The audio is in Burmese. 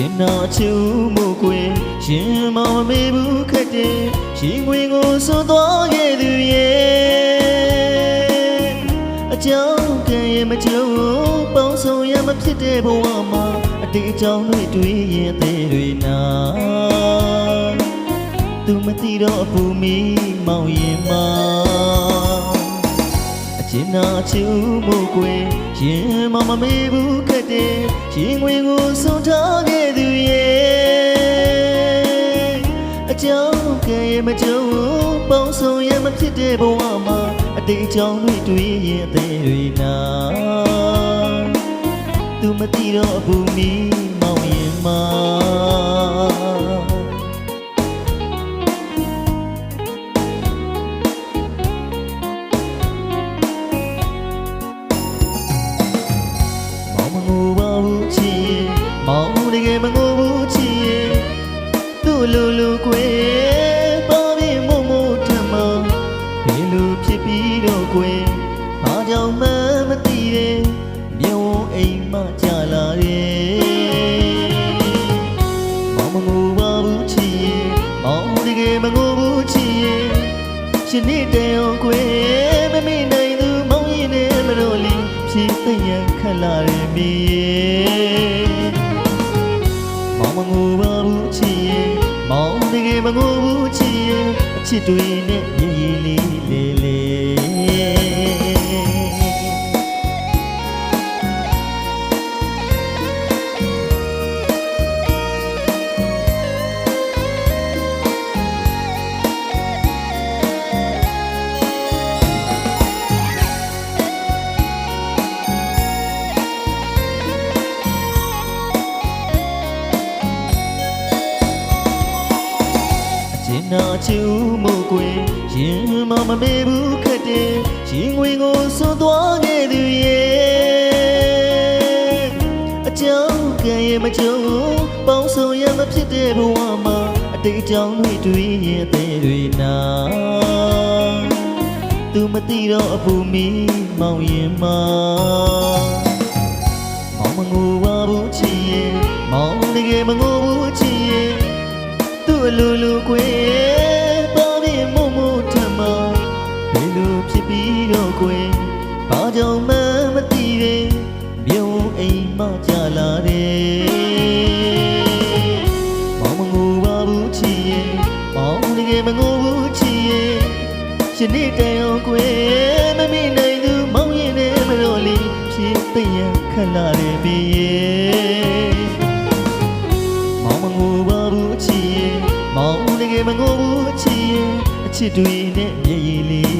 ရှင်နာချူမှုကွယ်ရှင်မောင်မေဘူးခက်တဲ့ရှင်ငွေကိုစွန့်သွားခဲ့သူရဲ့အကြောင်းကံရဲ့မကြုံပေါင်းဆောင်ရမဖြစ်တဲ့ဘဝမှာအတေးအကြောင်းတွေတွေးရင်သေးတွေနာသူမသိတော့အပူမီမောင်ရင်မှာ အကျဉ်းနာချူမှုကွယ်ရင်မမမေဘူးခက်တဲ့ရင်ငွေကိုဆုံးထားခဲ့သူရဲ့အကြောင်းကံရဲ့မကြုံပေါင်းဆောင်ရမဖြစ်တဲ့ဘဝမှာအတိတ်အကြောင်းတွေတွေးရင်အသေးတွေနာသူမသိတော့အပူမီမောင်ရင်မှာမော ဘူးချီရဲ့မောင်တကယ်မငိုဘူးချီရဲ့သူ့လူလူကွယ်ပါပြီမို့မို့ထမဘယ်လိုဖြစ်ပြီးတော့ကွယ်ဘာကြောင့်မှမသိတဲ့မြေဝအိမ်မှကြာလာတယ်မောင်မငိုပါဘူးချီရဲ့မောင်တကယ်မငိုဘူးချီရဲ့ရှင်နေ့တန်အောင်ကွယ်မမေ့နိုင်သူမောင်ရင်နဲ့မလို့လီဖြည့်သိရန်ခက်လာတယ်မေမော မငိုဘူးချီရဲ့အချစ်တွေနဲ့ နာချူမှုကွယ်ရင်မမမေဘူးခက်တဲ့ရင်ငွေကိုစွန့်သွားခဲ့သူရဲ့အကြောင်းကံရဲ့မကြုံပေါင်းဆောင်ရမဖြစ်တဲ့ဘဝမှာအတိတ်အကြောင်းတွေတွေးရင်အသေးတွေနာသူမသိတော့အပူမီမောင်ရင်မှာမောင်မငိုပါဘူးချီရဲ့မောင်တကယ်မငိုဘူးချီရဲ့သူ့အ ဘာကြောင့်မှမသိတဲ့မြုံအိမ်မှကြာလာတယ်မောင်မငိုပါဘူးချီရဲ့မောင်တကယ်မငိုဘူးချီရဲ့ရှင်နေ့တန်အောင်ကွယ်မမေ့နိုင်သူမောင်ရင်နဲ့မလို့လီဖြစ်သိရန်ခက်လာတယ်ပြီရဲ့မောင်မငိုပါဘူးအချီရဲ့မောင်တကယ်မငိုဘူးအချီရဲ့အချစ်တွေနဲ့မျက်ရည်လေး